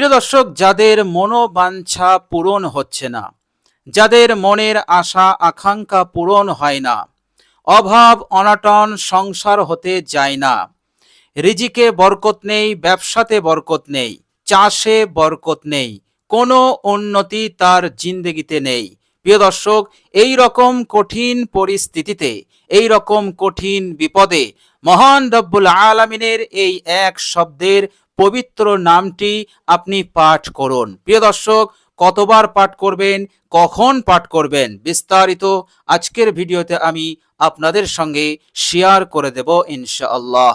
প্রিয় দর্শক, যাদের মনোবাঞ্ছা পূরণ হচ্ছে না, যাদের মনের আশা, আকাঙ্ক্ষা পূরণ হয় না, অভাব, অনাটন, সংসার হতে যায় না, রিজিকে বরকত নেই, ব্যবসাতে বরকত নেই, চাষে বরকত নেই, কোনো উন্নতি তার জিন্দগিতে নেই। প্রিয় দর্শক, এই রকম কঠিন পরিস্থিতিতে, এই রকম কঠিন বিপদে মহান রব্বুল আলমিনের এই এক শব্দের পবিত্র নামটি আপনি পাঠ করুন। প্রিয় দর্শক, কতবার পাঠ করবেন, কখন পাঠ করবেন, বিস্তারিত আজকের ভিডিওতে আমি আপনাদের সঙ্গে শেয়ার করে দেব ইনশাআল্লাহ।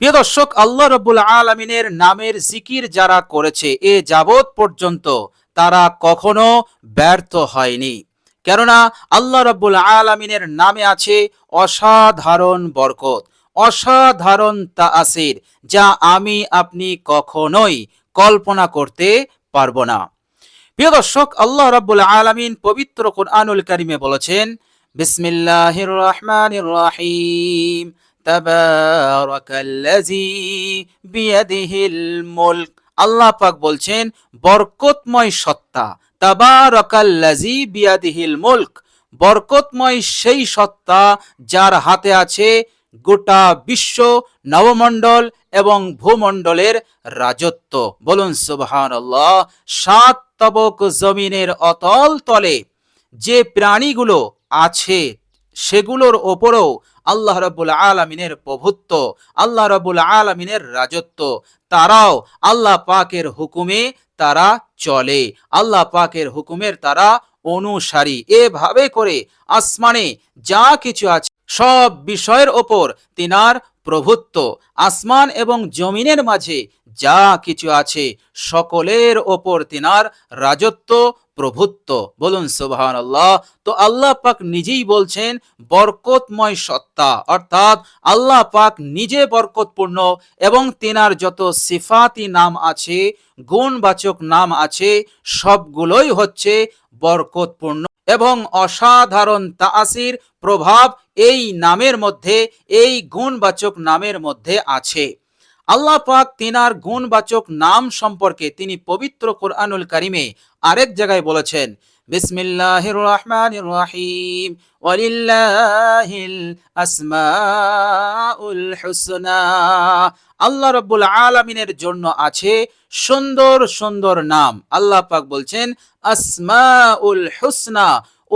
প্রিয় দর্শক, আল্লাহ রব্বুল আলমিনের নামের জিকির যারা করেছে, এ যাবৎ পর্যন্ত তারা কখনো ব্যর্থ হয়নি। কেননা আল্লাহ রব্বুল আলমিনের নামে আছে অসাধারণ বরকত। অসাধারণ তাসির যা আমি আপনি কখনোই কল্পনা করতে পারব না। প্রিয় দর্শক, আল্লাহ রাব্বুল আলামিন পবিত্র কোরআনুল কারিমে বলেছেন, বিসমিল্লাহির রহমানির রহিম, তাবারাকাল্লাযী বিয়াদিহিল মুলক। আল্লাহ পাক বলছেন, বরকতময় সত্তা, তাবারাকাল্লাযী বিয়াদিহিল মুলক, বরকতময় সেই সত্তা যার হাতে আছে গোটা বিশ্ব নবমণ্ডল এবং ভূমণ্ডলের রাজত্ব। বলুন সুবহান আল্লাহ সাত তবক জমিনের অতল তলে যে প্রাণীগুলো আছে, সেগুলোর ওপরও আল্লাহ রাবুল আলমিনের প্রভুত্ব, আল্লাহ রাবুল আলমিনের রাজত্ব। তারাও আল্লাহ পাকের হুকুমে তারা চলে, আল্লাহ পাকের হুকুমের তারা অনুসারী। এভাবে করে আসমানে যা কিছু আছে সব বিষয়ের ওপর তিনার প্রভুত্ব, আসমান এবং জমিনের মাঝে যা কিছু আছে, সকলের ওপর তিনার রাজত্ব, প্রভুত্ব। বলুন সুবহান আল্লাহ তো আল্লাহ পাক নিজেই বলছেন, বরকতময় সত্তা। অর্থাৎ আল্লাহ পাক নিজে বরকতপূর্ণ এবং তিনার যত সিফাতি নাম আছে, গুণবাচক নাম আছে, সবগুলোই হচ্ছে বরকতপূর্ণ এবং অসাধারণ তাসির প্রভাব এই নামের মধ্যে, এই গুণবাচক নামের মধ্যে আছে। আল্লাহ পাক তিনার গুণবাচক নাম সম্পর্কে তিনি পবিত্র কোরআনুল কারিমে আরেক জায়গায় বলেছেন, বিসমিল্লাহির রহমানির রহিম, ওয়ালিল্লাহিল আসমাউল হুসনা। আল্লাহ রাব্বুল আলামিনের জন্য আছে সুন্দর সুন্দর নাম। আল্লাহ পাক বলছেন, আসমাউল হুসনা।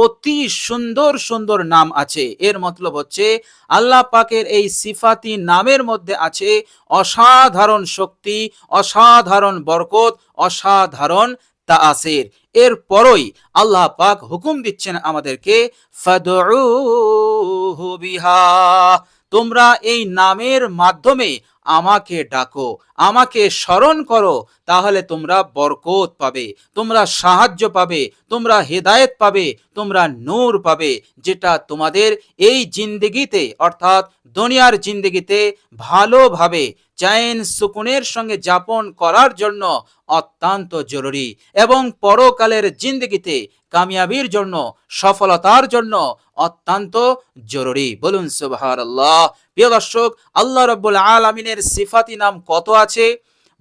অতি সুন্দর সুন্দর নাম আছে। এর মতলব হচ্ছে আল্লাহ পাকের এই সিফাতি নামের মধ্যে আছে অসাধারণ শক্তি, অসাধারণ বরকত, অসাধারণ তাসির এর পরই আল্লাহ পাক হুকুম দিচ্ছেন আমাদেরকে বিহা তোমরা এই নামের মাধ্যমে আমাকে ডাকো। আমাকে স্মরণ করো, তাহলে তোমরা বরকত পাবে, তোমরা সাহায্য পাবে, তোমরা হেদায়েত পাবে, তোমরা নূর পাবে, যেটা তোমাদের এই জিন্দগিতে, অর্থাৎ দুনিয়ার জিন্দগিতে ভালোভাবে চাইন সুকুনের সঙ্গে যাপন করার জন্য অত্যন্ত জরুরি এবং পরকালের জিন্দগিতে কামিয়াবির জন্য, সফলতার জন্য অত্যন্ত জরুরি। বলুন আল্লাহ প্রিয় দর্শক, আল্লাহ রব্বুল আলমিনের সিফাতি নাম কত আছে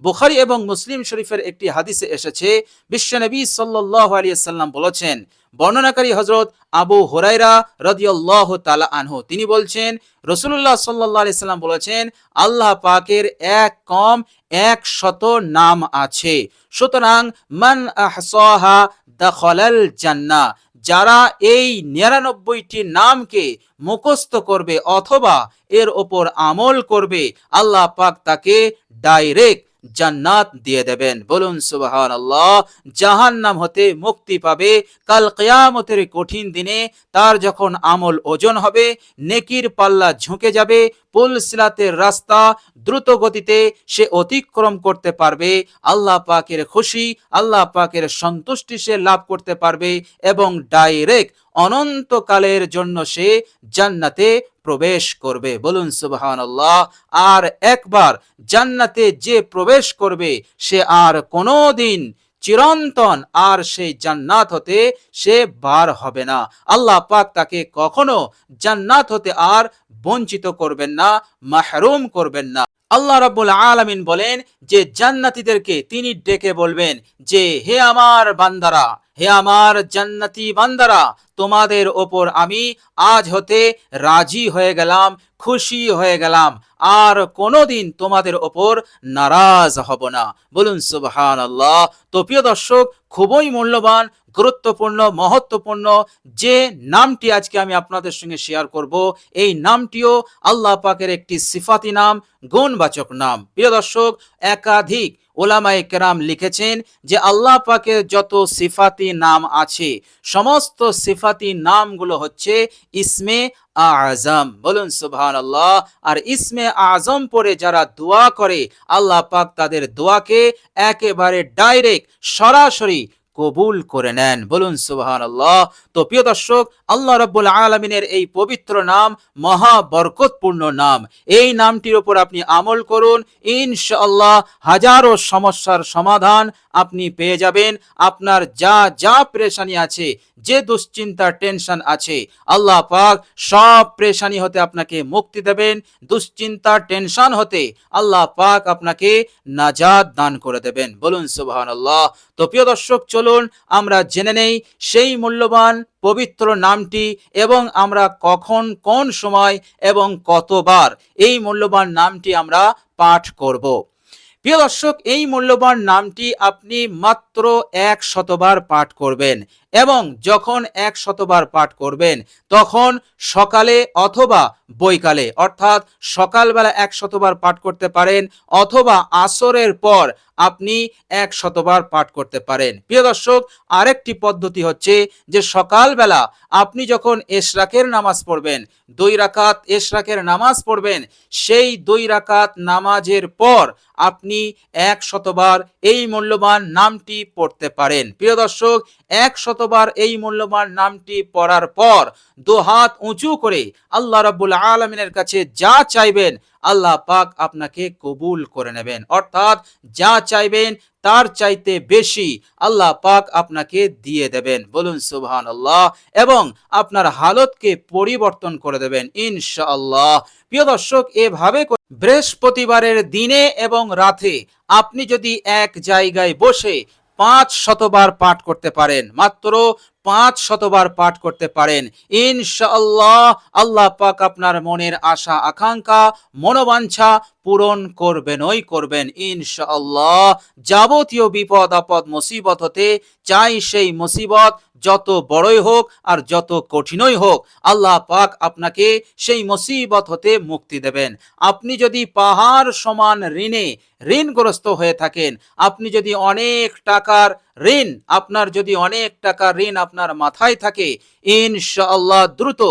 বুখারি এবং মুসলিম শরীফের একটি হাদিসে এসেছে বিশ্বনবী সাল্লাহ আলিয়াল্লাম বলেছেন, বর্ণনাকারী হজরত আবু হুরাইরা রদিয়াল্লাহ তালা আনহু, তিনি বলছেন রসুল্লাহ সাল্লাহ আলি সাল্লাম বলেছেন, আল্লাহ পাকের এক কম এক শত নাম আছে, সুতরাং মান আহসাহা দখলাল জান্না যারা এই নিরানব্বইটি নামকে মুখস্থ করবে অথবা এর ওপর আমল করবে, আল্লাহ পাক তাকে ডাইরেক্ট জান্নাত দিয়ে দেবেন। বলুন সুবাহান আল্লাহ জাহান নাম হতে মুক্তি পাবে। কাল কেয়ামতের কঠিন দিনে তার যখন আমল ওজন হবে, নেকির পাল্লা ঝুঁকে যাবে পুল সিলাতের রাস্তা দ্রুত গতিতে সে অতিক্রম করতে পারবে। আল্লাহ পাকের খুশি, আল্লাহ পাকের সন্তুষ্টি সে লাভ করতে পারবে এবং ডাইরেক্ট অনন্তকালের জন্য সে জান্নাতে প্রবেশ করবে। বলুন সুবহান আল্লাহ আর একবার জান্নাতে যে প্রবেশ করবে, সে আর কোনো দিন চিরন্তন আর সেই জান্নাত হতে সে বার হবে না। আল্লাহ পাক তাকে কখনো জান্নাত হতে আর বঞ্চিত করবেন না, মাহরুম করবেন না। আল্লাহ রাব্বুল আলামিন বলেন যে, জান্নাতীদেরকে তিনি ডেকে বলবেন যে, হে আমার বান্দারা হে আমার জান্নাতি বান্দারা, তোমাদের ওপর আমি আজ হতে রাজি হয়ে গেলাম, খুশি হয়ে গেলাম। আর কোনোদিন তোমাদের ওপর নারাজ হব না। বলুন সুবহান আল্লাহ তো প্রিয় দর্শক, খুবই মূল্যবান, গুরুত্বপূর্ণ, মহত্বপূর্ণ যে নামটি আজকে আমি আপনাদের সঙ্গে শেয়ার করব, এই নামটিও আল্লাহ পাকের একটি সিফাতি নাম, গুণবাচক নাম। প্রিয় দর্শক, একাধিক ওলামায়ে কেরাম লিখেছেন যে আল্লাহ পাকের যত সিফাতি নাম আছে, সমস্ত সিফাতি নামগুলো হচ্ছে ইসমে আজম। বলুন সুবহান আল্লাহ আর ইসমে আজম পরে যারা দোয়া করে, আল্লাহ পাক তাদের দোয়াকে একেবারে ডাইরেক্ট সরাসরি কবুল করে নেন। বলুন সুবহান আল্লাহ তো প্রিয় দর্শক আল্লাহ রব্বুল আলমিনের এই পবিত্র নাম মহা বরকতপূর্ণ নাম। এই নামটির ওপর আপনি আমল করুন, ইনশাআল্লাহ হাজারো সমস্যার সমাধান আপনি পেয়ে যাবেন। আপনার যা যা প্রেশানি আছে, যে দুশ্চিন্তা, টেনশন আছে, আল্লাহ পাক সব প্রেশানি হতে আপনাকে মুক্তি দেবেন। দুশ্চিন্তা, টেনশন হতে আল্লাহ পাক আপনাকে নাজাদ দান করে দেবেন। বলুন সুবহানাল্লাহ। তো প্রিয় দর্শক, চলুন আমরা জেনে নেই, সেই মূল্যবান পবিত্র নামটি এবং আমরা কখন কোন সময় এবং কতবার এই মূল্যবান নামটি আমরা পাঠ করব। প্রিয় দর্শক, এই মূল্যবান নামটি আপনি মাত্র এক শতবার পাঠ করবেন এবং যখন এক শতবার পাঠ করবেন, তখন সকালে অথবা বৈকালে, অর্থাৎ সকালবেলা এক শতবার পাঠ করতে পারেন অথবা আসরের পর আপনি এক শতবার পাঠ করতে পারেন। প্রিয় দর্শক, আরেকটি পদ্ধতি হচ্ছে যে সকালবেলা আপনি যখন এশরাকের নামাজ পড়বেন, দুই রাকাত এশরাকের নামাজ পড়বেন, সেই দুই রাকাত নামাজের পর আপনি এক শতবার এই মূল্যবান নামটি পড়তে পারেন। প্রিয় দর্শক, এক শতবার এই মূল্যবান নামটি পড়ার পর দুহাত উঁচু করে আল্লাহ রাব্বুল আলমিনের কাছে যা চাইবেন, আল্লাহ পাক আপনাকে কবুল করে নেবেন। অর্থাৎ যা চাইবেন তার চাইতে বেশি আল্লাহ পাক আপনাকে দিয়ে দেবেন। বলুন সুবহান আল্লাহ এবং আপনার হালতকে পরিবর্তন করে দেবেন ইনশাআল্লাহ। প্রিয় দর্শক, এভাবে বৃহস্পতিবারের দিনে এবং রাতে আপনি যদি এক জায়গায় বসে পাঁচ শতবার পাঠ করতে পারেন, মাত্র পাঁচ শতবার পাঠ করতে পারেন। ইনশাআল্লাহ আল্লাহ পাক আপনার মনের আশা, আকাঙ্ক্ষা, মনোবাঞ্ছা পূরণ করবেনই করবেন। ইনশাআল্লাহ যাবতীয় বিপদ, আপদ, মুসিবত হতে চাই সেই মুসিবত, যত বড়ই হোক আর যত কঠিনই হোক, আল্লাহ পাক আপনাকে সেই মুসিবত হতে মুক্তি দেবেন। আপনি যদি পাহাড় সমান ঋণে ঋণগ্রস্ত হয়ে থাকেন, আপনি যদি অনেক টাকার ঋণ, আপনার যদি অনেক টাকা ঋণ আপনার মাথায় থাকে, ইনশাআল্লাহ দ্রুত,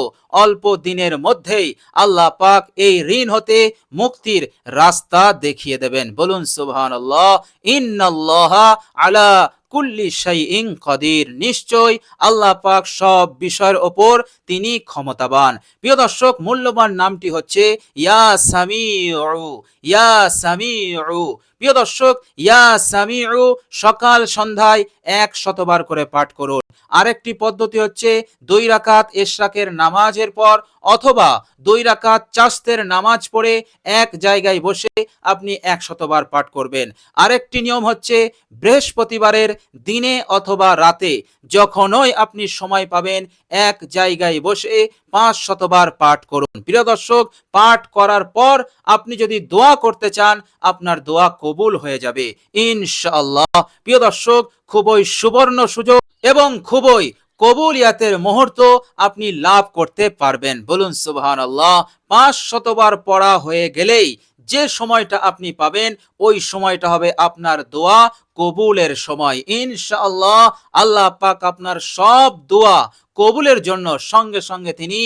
অল্প দিনের মধ্যেই আল্লাহ পাক এই ঋণ হতে মুক্তির রাস্তা দেখিয়ে দেবেন। বলুন, সুবহানাল্লাহ, ইন্নাল্লাহ আলা কুল্লি শাইইন কদির। নিশ্চয় আল্লাহ পাক সব বিষয়ের ওপর তিনি ক্ষমতাবান। প্রিয় দর্শক, মূল্যবান নামটি হচ্ছে ইয়া সামিউ ইয়া সামিউ। প্রিয় দর্শক, ইয়া সামিউ, সকাল সন্ধ্যায় এক শতবার করে পাঠ করুন। আরেকটি পদ্ধতি হচ্ছে দুই রাকাত এশরাকের নামাজের পর অথবা দুই রাকাত চাস্তের নামাজ পড়ে এক জায়গায় বসে আপনি এক শতবার পাঠ করবেন। আরেকটি নিয়ম হচ্ছে বৃহস্পতিবারের দিনে অথবা রাতে যখনই আপনি সময় পাবেন এক জায়গায় বসে পাঁচ শতবার পাঠ করুন। প্রিয় দর্শক, পাঠ করার পর আপনি যদি দোয়া করতে চান, আপনার দোয়া কবুল হয়ে যাবে। ইনশাআল্লাহ। প্রিয় দর্শক, খুবই সুবর্ণ সুযোগ। এবং খুবই কবুলিয়াতের মুহূর্ত আপনি লাভ করতে পারবেন। বলুন সুবহান আল্লাহ পাঁচ শতবার পড়া হয়ে গেলেই যে সময়টা আপনি পাবেন, ওই সময়টা হবে আপনার দোয়া, কবুলের সময়। ইনশাআল্লাহ, আল্লাহ পাক আপনার সব দোয়া কবুলের জন্য সঙ্গে সঙ্গে তিনি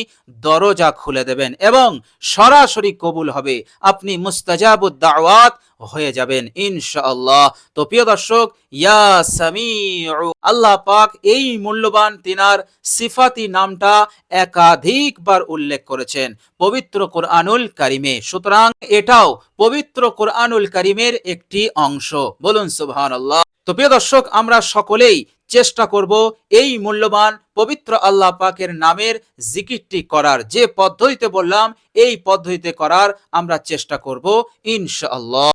দরজা খুলে দেবেন এবং সরাসরি কবুল হবে। আপনি মুস্তাজাবুদ দাওয়াত হয়ে যাবেন ইনশাআল্লাহ। তো প্রিয় দর্শক, ইয়া সামিউ, আল্লাহ পাক এই মূল্যবান তিনার সিফাতি নামটা একাধিকবার উল্লেখ করেছেন, পবিত্র কোরআনুল কারিমে। সুতরাং এটাও পবিত্র কোরআনুল কারিমের একটি অংশ। বলুন সুবহানাল্লাহ। তো প্রিয় দর্শক, আমরা সকলেই চেষ্টা করব এই মূল্যবান পবিত্র আল্লাহ পাকের নামের জিকিরটি করার। যে পদ্ধতিতে বললাম, এই পদ্ধতিতে করার আমরা চেষ্টা করব, ইনশাআল্লাহ।